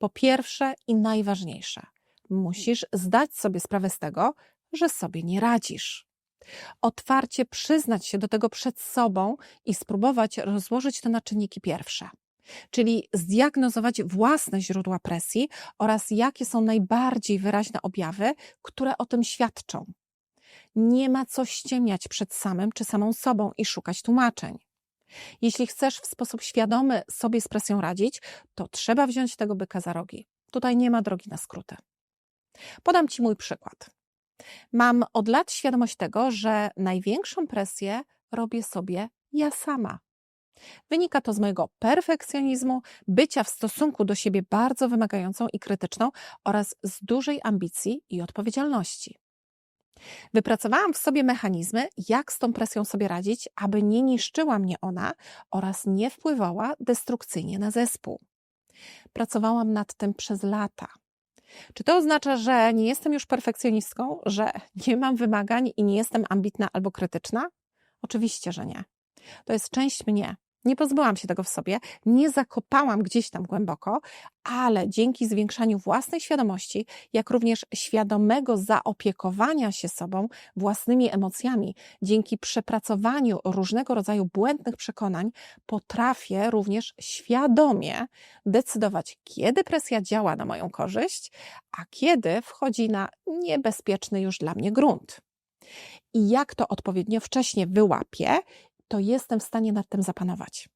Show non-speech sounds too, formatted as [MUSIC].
Po pierwsze i najważniejsze, musisz zdać sobie sprawę z tego, że sobie nie radzisz. Otwarcie przyznać się do tego przed sobą i spróbować rozłożyć to na czynniki pierwsze. Czyli zdiagnozować własne źródła presji oraz jakie są najbardziej wyraźne objawy, które o tym świadczą. Nie ma co ściemniać przed samym czy samą sobą i szukać tłumaczeń. Jeśli chcesz w sposób świadomy sobie z presją radzić, to trzeba wziąć tego byka za rogi. Tutaj nie ma drogi na skróty. Podam Ci mój przykład. Mam od lat świadomość tego, że największą presję robię sobie ja sama. Wynika to z mojego perfekcjonizmu, bycia w stosunku do siebie bardzo wymagającą i krytyczną oraz z dużej ambicji i odpowiedzialności. Wypracowałam w sobie mechanizmy, jak z tą presją sobie radzić, aby nie niszczyła mnie ona oraz nie wpływała destrukcyjnie na zespół. Pracowałam nad tym przez lata. Czy to oznacza, że nie jestem już perfekcjonistką, że [LAUGHS] nie mam wymagań i nie jestem ambitna albo krytyczna? Oczywiście, że nie. To jest część mnie. Nie pozbyłam się tego w sobie, nie zakopałam gdzieś tam głęboko, ale dzięki zwiększaniu własnej świadomości, jak również świadomego zaopiekowania się sobą, własnymi emocjami, dzięki przepracowaniu różnego rodzaju błędnych przekonań, potrafię również świadomie decydować, kiedy presja działa na moją korzyść, a kiedy wchodzi na niebezpieczny już dla mnie grunt. I jak to odpowiednio wcześnie wyłapię, to jestem w stanie nad tym zapanować.